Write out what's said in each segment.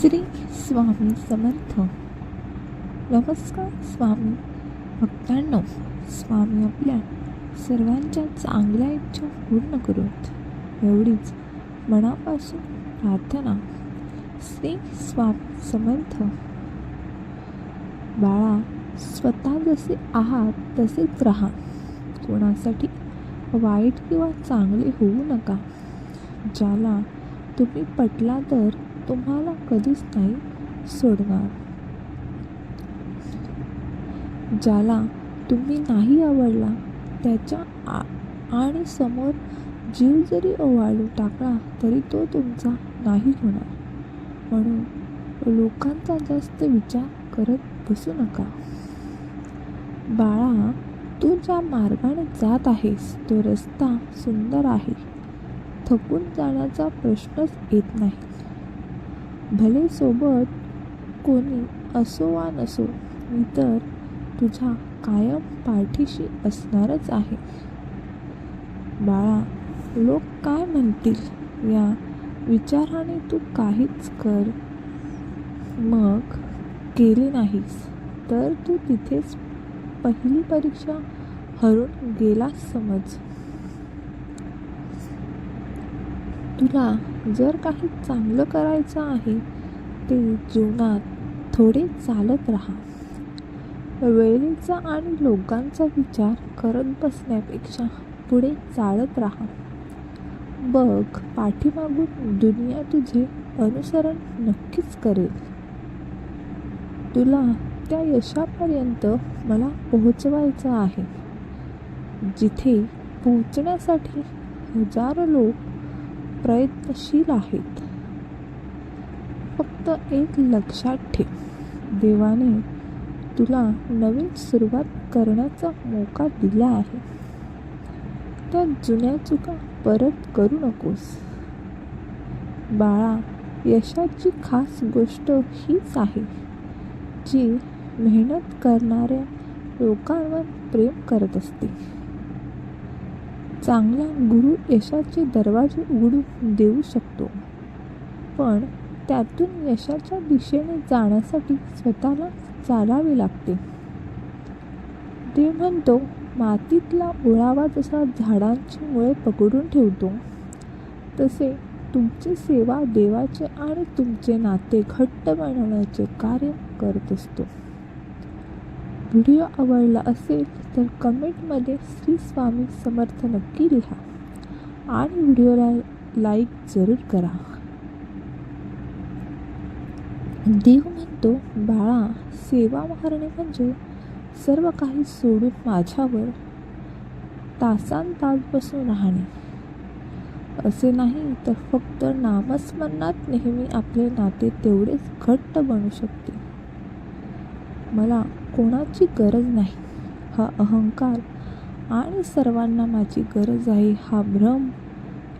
श्री स्वामी समर्थ. नमस्कार स्वामी. भक्तांनो स्वामी आपल्या सर्वांच्या चांगल्या इच्छा पूर्ण करूत. एवढीच मनापासून प्रार्थना श्री स्वामी समर्थ. बाळा स्वतः जसे आहात तसेच राहा. कोणासाठी वाईट किंवा चांगले होऊ नका. ज्याला तुम्ही पटला तर तुम्हाला कधीच नाही सोडणार. ज्याला तुम्ही नाही आवडला त्याच्या आ आणि समोर जीव जरी ओवाळून टाकला तरी तो तुमचा नाही होणार. म्हणून लोकांचा जास्त विचार करत बसू नका. बाळा तू ज्या मार्गाने जात आहेस तो रस्ता सुंदर आहे. थकून जाण्याचा प्रश्नच येत नाही. भले सोबत कोणी असो वा नसो मी तर तुझ्या कायम पाठीशी असणारच आहे. बाळा लोक काय म्हणतील? या विचाराने तू काहीच कर मग केली नाहीस तर तू तिथेच पहिली परीक्षा हरून गेलास समज. तुला जर काही चांगलं करायचं आहे ते जीवनात थोडे चालत राहा. वेळेचा आणि लोकांचा विचार करत बसण्यापेक्षा पुढे चालत राहा. बघ पाठीमागून दुनिया तुझे अनुसरण नक्कीच करेल. तुला त्या यशापर्यंत मला पोहोचवायचं आहे. जिथे पोहोचण्यासाठी हजारो लोक प्रयत्नशील आहेत. फक्त एक लक्षात ठेव. देवाने तुला नवीन सुरुवात करण्याचा मोका दिला आहे. त्या जुन्या चुका परत करू नकोस. बाळा यशाची खास गोष्ट हीच आहे जी मेहनत करणाऱ्या लोकांवर प्रेम करत असते. चांगला गुरु यशाचे दरवाजे उघडून देऊ शकतो. पण त्यातून यशाच्या दिशेने जाण्यासाठी स्वतःला चालावे लागते. देव म्हणतो मातीतला ओळावा जसा झाडांची मुळे पकडून ठेवतो तसे तुमची सेवा देवाचे आणि तुमचे नाते घट्ट बनवण्याचे कार्य करत असतो. व्हिडिओ आवडला असेल तर कमेंटमध्ये श्री स्वामी समर्थ नक्की लिहा आणि व्हिडिओला लाईक जरूर करा. देव म्हणतो बाळा सेवा मारणे म्हणजे सर्व काही सोडून माझ्यावर तासान तास बसून राहणे. असे नाही तर फक्त नामस्मरणात नेहमी आपले नाते तेवढेच घट्ट बनू शकते. मला कोणाची गरज नाही. हा अहंकार आणि सर्वांना माझी गरज आहे. हा भ्रम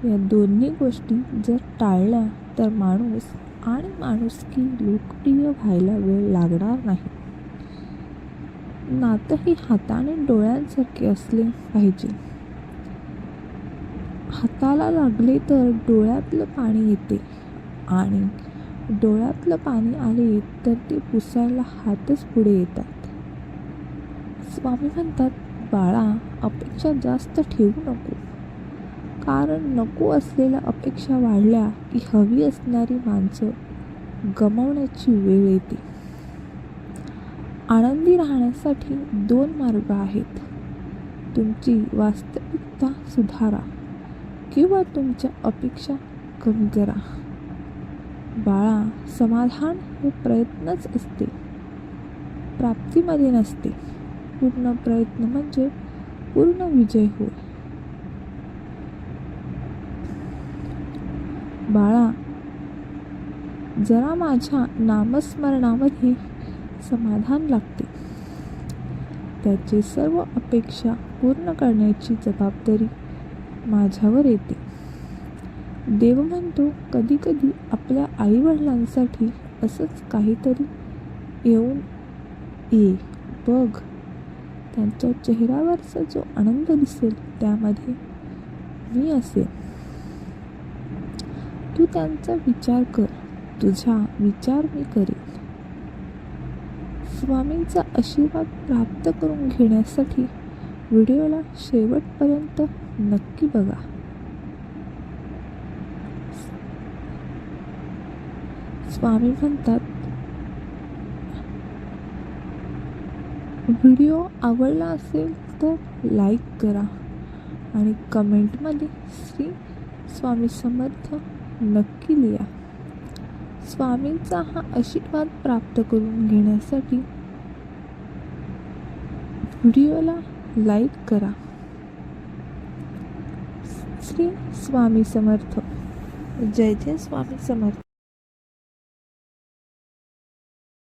या दोन्ही गोष्टी जर टाळल्या तर माणूस आणि माणुसकी लोकप्रिय व्हायला वेळ लागणार नाही. नातं ही हाताने डोळ्यांसारखे असले पाहिजे. हाताला लागले तर डोळ्यातलं पाणी येते आणि डोळ्यातलं पाणी आले तर ते पुसायला हातच पुढे येतात. स्वामी म्हणतात बाळा अपेक्षा जास्त ठेवू नको. कारण नको असलेल्या अपेक्षा वाढल्या की हवी असणारी माणसं गमावण्याची वेळ येते. आनंदी राहण्यासाठी दोन मार्ग आहेत. तुमची वास्तविकता सुधारा किंवा तुमच्या अपेक्षा कमी करा. बाळा समाधान हे प्रयत्नच असते. प्राप्तीमध्ये नसते. पूर्ण प्रयत्न म्हणजे पूर्ण विजय होय. बाळा जरा माझ्या नामस्मरणामध्ये समाधान लागते. त्याचे सर्व अपेक्षा पूर्ण करण्याची जबाबदारी माझ्यावर येते. देव म्हणतो कधीकधी आपल्या आईवडिलांसाठी असंच काहीतरी येऊन ये बघ. त्यांच्या चेहऱ्यावरचा जो आनंद दिसेल त्यामध्ये मी असेल तू त्यांचा विचार कर तुझा विचार मी करेन. स्वामींचा आशीर्वाद प्राप्त करून घेण्यासाठी व्हिडिओला शेवटपर्यंत नक्की बघा. स्वामी म्हणतात व्हिडिओ आवडला असेल तर लाईक करा आणि कमेंटमध्ये श्री स्वामी समर्थ नक्की लिहा. स्वामींचा हा आशीर्वाद प्राप्त करून घेण्यासाठी व्हिडिओला लाईक करा. श्री स्वामी समर्थ. जय जय स्वामी समर्थ.